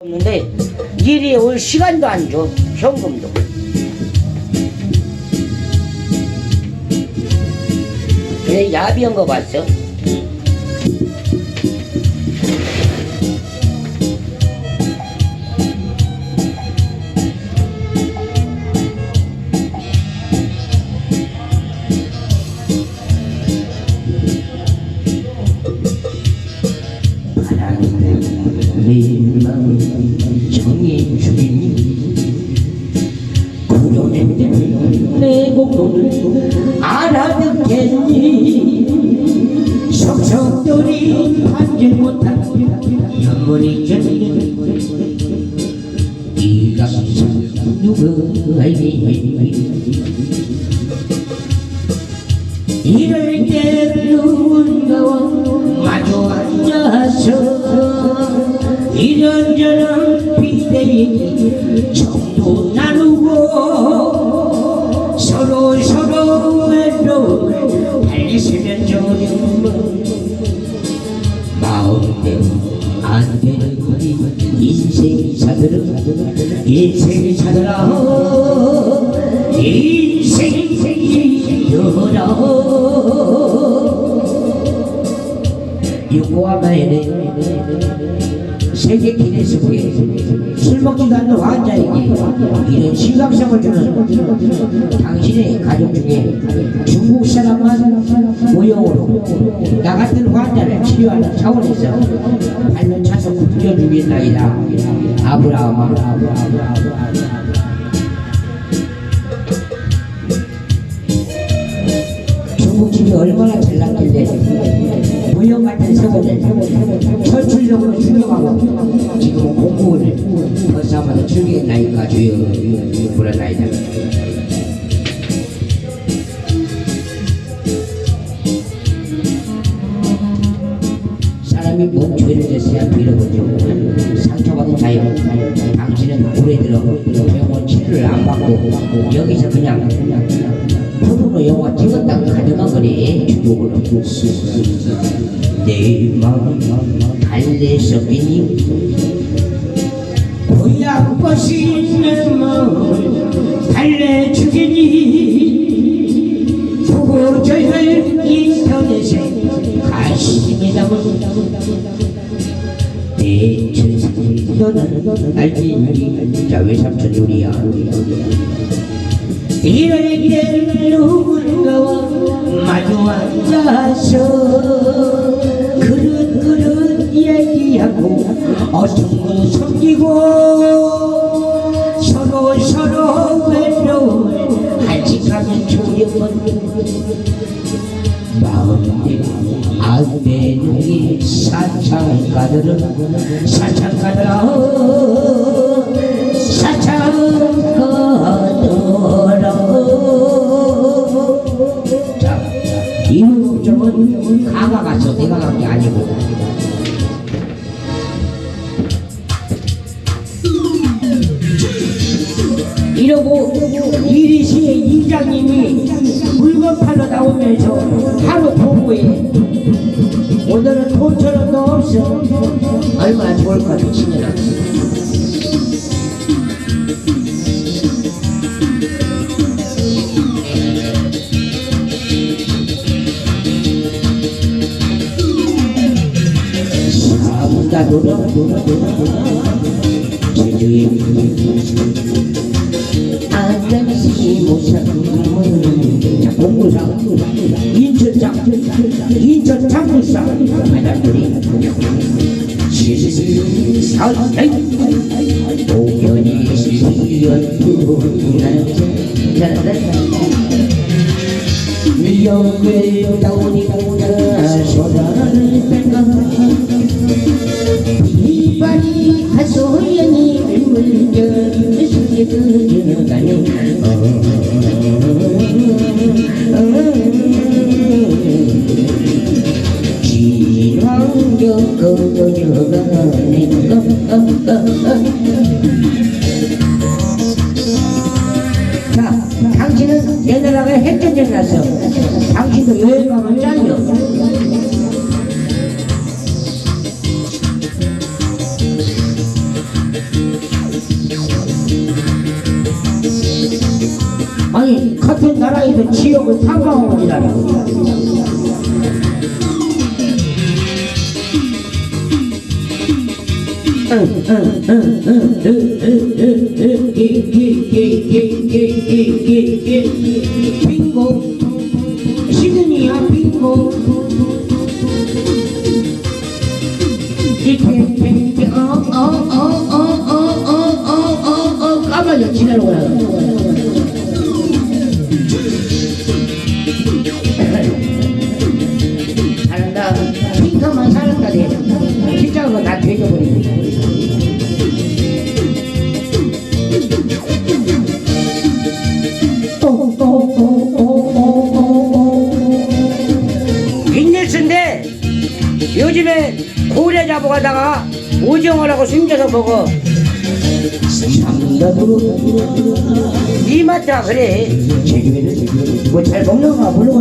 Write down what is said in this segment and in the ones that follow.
없는데 일이 올 시간도 안 줘. 현금도. 그래 야비한 거 봤어? 알아듣겠니? 속속들이 받지 못한 눈물이 젖니 네가 누구 알니? 이럴 때 누군가와 마주 앉아서 이런저런 비대기 달래시면 좋은 마음대로 안 되는 거리 인생 찾으러 인생 찾으라 인생 열어. 요코하마에는 세계 기네스북에 술 먹지도 않는 환자에게 이런 심각성을 주는 당신의 가족 중에 중국 사람만 모형으로 나 같은 환자를 치료하는 차원에서 발면 차서 굽혀주겠나이다. 아브라함아 철출력으로 충격하고 지금 공부를 벌써마다 즐기겠나이까 주여 불안나이다 사람이 뭔 죄를 졌어야 빌어보죠. 상처받은 자여 당신은 올해 들어 병원 치료를 안 받고 여기서 그냥 포르노 영화 찍었다가 가져간 거니 중국으로 내 마음 달래서겠니. 고향 것이 내 마음을 달래주겠니? 보고저혈 인터넷에 가슴에 담은 내 천생 너는 알지 자 외삼촌 요리야 이럴 때 누군가와 마주 앉아서 그릇 그릇 얘기하고 어둠을 섬기고 서로 서로 외로움을 한직하면 조용한 마음대로 안 되는 이 사창 가들은 사창 가들아 사창 가들 가가 가서 내가 간 게 아니고. 이러고 이리시의 이장님이 물건 팔러 나오면서 하루 보고해 오늘은 돈처럼도 없어. 얼마나 좋을까 미친년아 아 놀아 놀아 놀아 제주의 아저씨 모사는 자 공무상 인천장 인천 장군상 아저씨 시사의 오견이 시연투 미역을 따오니까 소란 자, 당신은 내 나라에 핵전쟁 났어. 당신도 여행 가면 잘려. 사이드 지역을 탐방이라는 겁니다. 빙고 조심조사 보고 니마트라 그래. 뭐잘 먹는가 보려고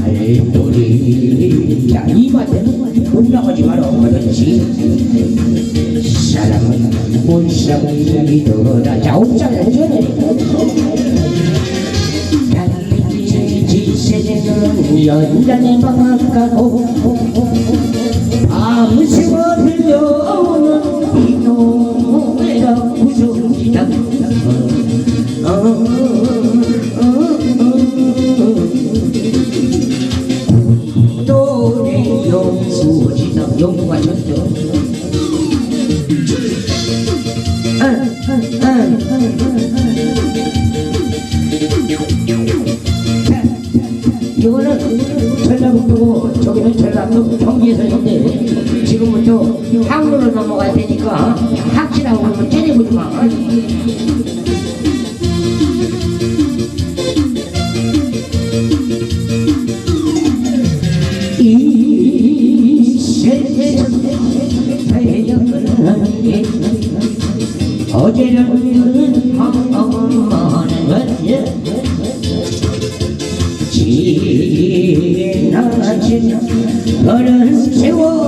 발돌이 야 이마트는 올라가지 마라 그렇지. 사람은 본사공장이 더라 자 옥장에 오셔야 돼. 연간이 방학하고 아무 시워 들려오는 이 노래가 우주이다 넘어가야 되니까 학시라고 그러면 째려보지 마. 이 세상에 어제는 어머는 거지 지나친 어른 세월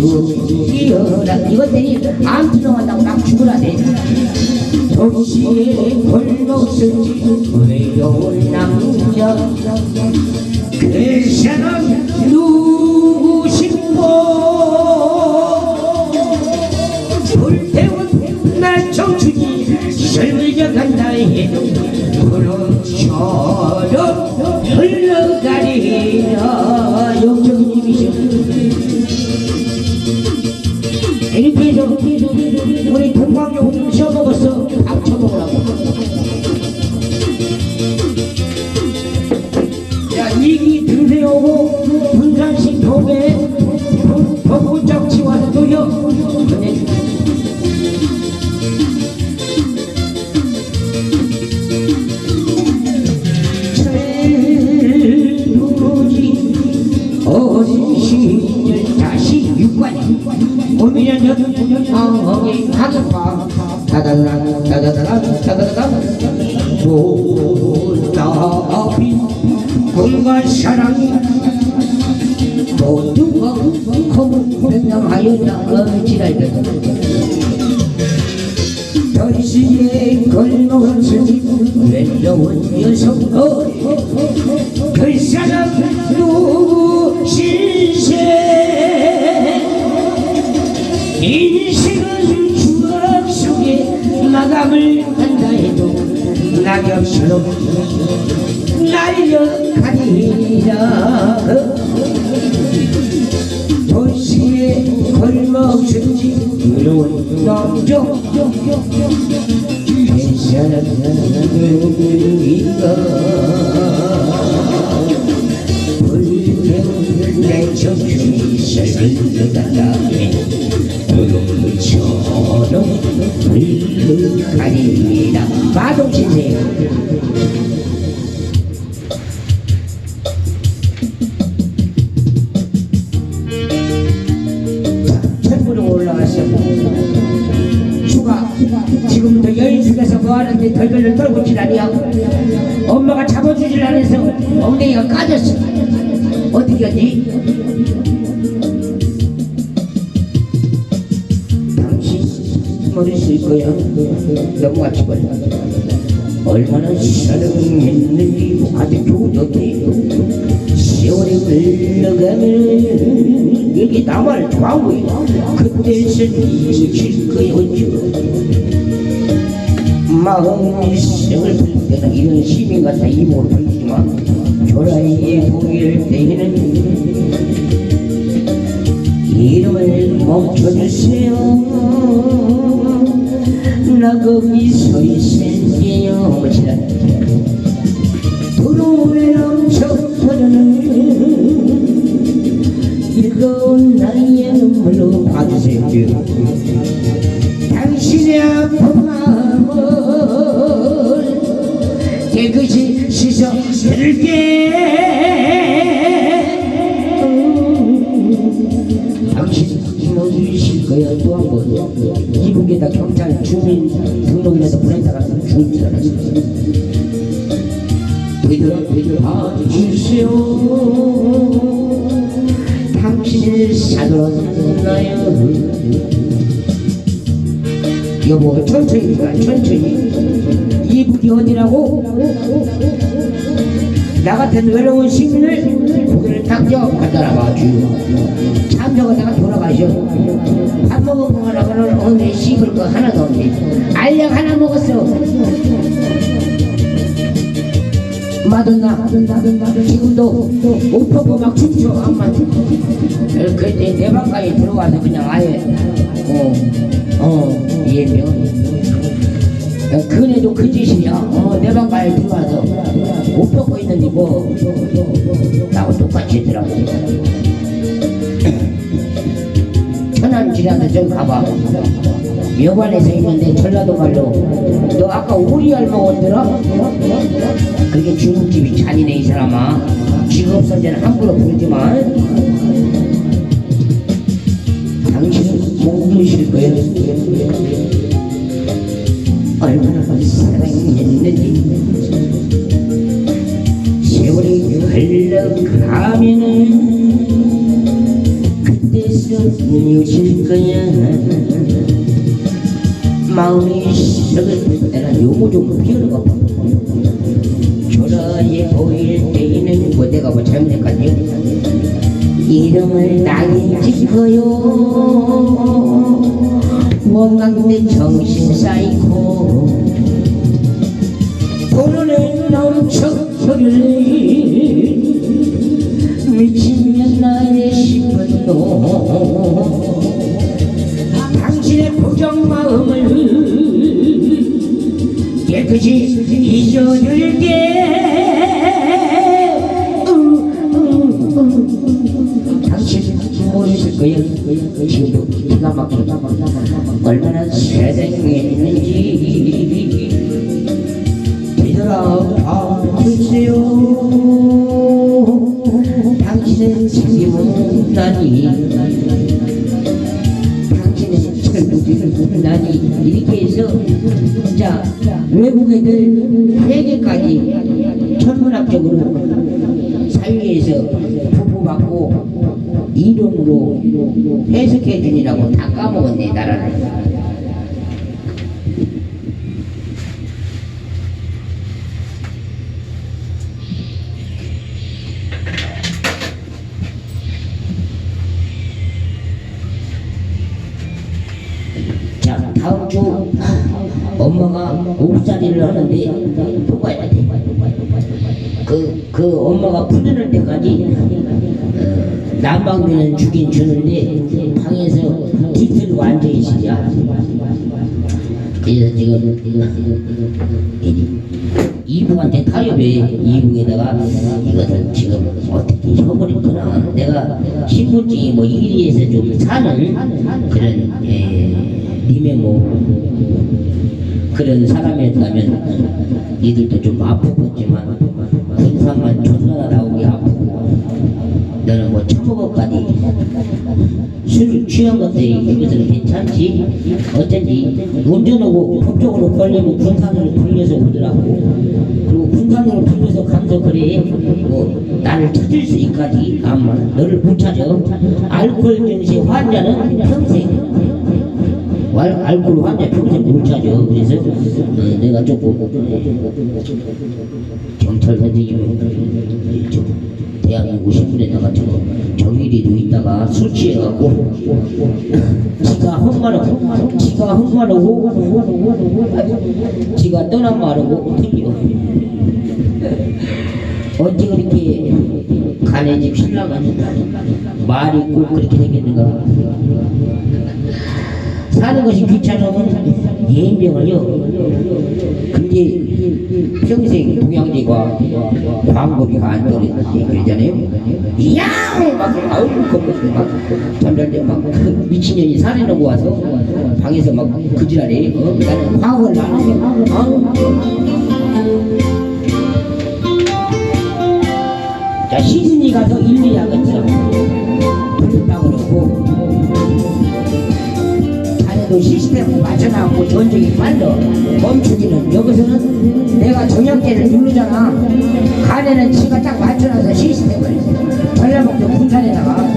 죽이어라. 이것들이 안 들어간다고 막 죽으라네. 도시에 골목은 외로운 남자 그 사람 그 사람 누구신세? 인생은 추억 속에 마감을 한다 해도 낙엽처럼 날려가리라. 도시에 걸먹은지 외로운 남종 사랑하는데가 불태우는 내 정신을 달라니 도둑처럼 불룩하리라 마동신생 엉덩이가 까졌어. 어떻게 하지? 모르실 거야? 넘어가지 말 얼마나 사랑했는지 아주 교적해 세월이 흘러가면 여기 나만을 좋아하고 그때서 잊을 거였죠 마음이 생을 불 때는 이런 시민 같아 이목을 불리지만 조라이의 보일 때에는 이름을 멈춰주세요. 나 거기 서 있을게요. 멋지다 도로에 넘쳐 흐르는 즐거운 나의 눈물로 봐주세요. 당신의 아픈 씻어드릴게. 당신 힘어주실 거야 또한 번. 이분께다 경찰 주민 등록이라도 보냈다가 죽을 줄 알았어 되돌아 되돌아 봐주시오. 당신을 사랑나요. 여보 천천히 들어가 천천히. 이북이 어디라고? 나 같은 외로운 시민을 고개를 탁져 갖다 놔봐주요 참석하다가 돌아가셔. 밥거 하나는 오늘 씹을 거 하나도 없네. 알약 하나 먹었어. 마돈나 지금도 오퍼고 막 춤춰 암만 그때 내 방까지 들어와서 그냥 아예 어어 예명 그네도 그 짓이냐? 어 내 방까지 들어와서 옷 벗고 있는데 뭐. 나하고 똑같이 더라고. 천안지라도 좀 가봐. 여관에서 있는데 전라도 말로 너 아까 오리 알 먹었더라? 그게 중국집이 잔이네 이 사람아. 없어지는 함부로 부르지만. 당신은 못 드실 거예요 얼마나 사랑했는지 세월이 흘러가면은 그때서 눈이 거야 마음이 썩을 때는 거 봐. 초라해 보일 때에는 뭐 내가 뭐 잘못했겠니? 이름을 나이 짓고요. 원강대 정신 쌓이고 도로는 넘쳐 흐르네 미치면 나의 시분도 당신의 부정 마음을 깨끗이 잊어줄게 모르실 거예요 지금도 기가 막혀 얼마나 사랑했는지. 되돌아봐주세요. 당신의 책임은 나니? 당신의 철부지를 나니? 이렇게 해서 자 외국 애들 세계까지 천문학적으로 사회에서 부부 받고 이름으로 해석해 주니라고 다 까먹었네 나라를 자 다음 주 엄마가 옥살이를 하는데 또 가야 돼. 그, 그 엄마가 푸드를 때까지 어, 난방비는 주긴 주는데 방에서 뒤틀고 앉아 있으냐. 그래서 지금 이 이북한테 타협해 이북에다가 이것을 지금 어떻게 해버렸구나. 내가 신분증이 뭐 이리에서 좀 사는 그런 에, 님의 뭐 그런 사람이었다면 니들도 좀 아프겠지만 근사만 존나 나오기 아프고 너는 뭐 처먹어까지 술 취한 것들이 이것은 괜찮지 어쩐지 운전하고 법적으로 걸리면 군산으로 돌려서 오더라고 그리고 군산으로 돌려서 가면서 그래 뭐 나를 찾을 수 있까지 아마 너를 못 찾아 알코올 증세 환자는 평생 알, 알코올 환자 평생 못 찾아. 그래서 어, 내가 조금 경찰 선생님 이저 대한민국 신문에다가 저 정일이도 있다가 술 취해갖고 지가 헛말하고 지가 헛말하고 지가 떠난 말하고 틀려. 어떻게 그렇게 가네 집 신랑은 말이 꼭 그렇게 생겼는가 사는 것이 귀찮으면 예명을요. 근데 평생 동양제가 광고비가 안 떨어지는 그러잖아요 이야 막 아우 겁먹고 막 잠잘 때 막 그 미친년이 살해놓고 와서 방에서 막 그지랄해. 어? 나는 화학을 나는 자, 시즌이 가서 일일이 하겠 자네도 시스템을 맞춰나가고 전쟁이 빨라. 멈추기는 여기서는 내가 정역대를 누르잖아. 간에는 지가 딱 맞춰놔서 시스템을 분산에다가.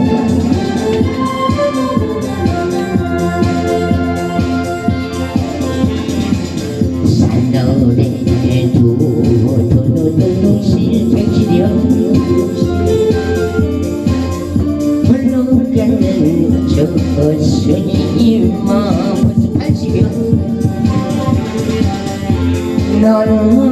산더에 두두두두 실백시려 물러가는 저 스님 너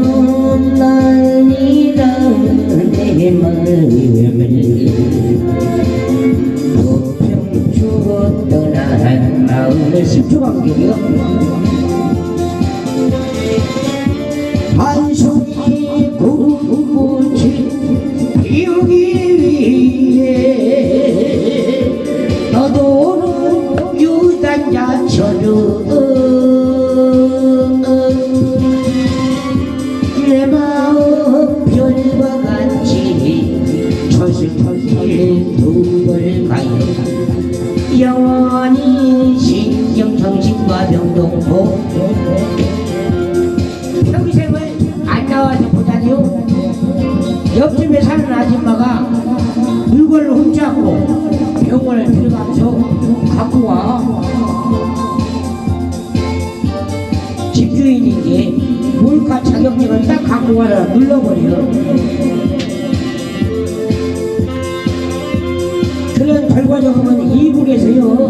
병동포 평생을 안 나와서 보다니요? 옆집에 사는 아줌마가 물건을 훔쳐갖고 병원에 들어가면서 갖고 와. 집주인인 게 몰카 자격증을 딱 갖고 와서 눌러버려 이북에서요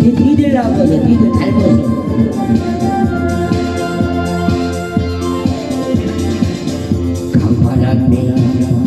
니들 나오거든 니들 닮아서 강화남매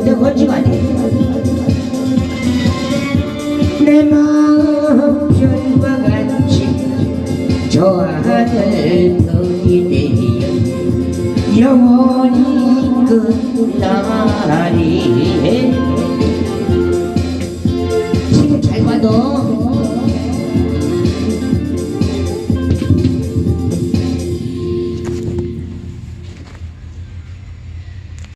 무대 거지가 내 마음 별과 같이 저 하늘 별이 되어 영원히 끝나리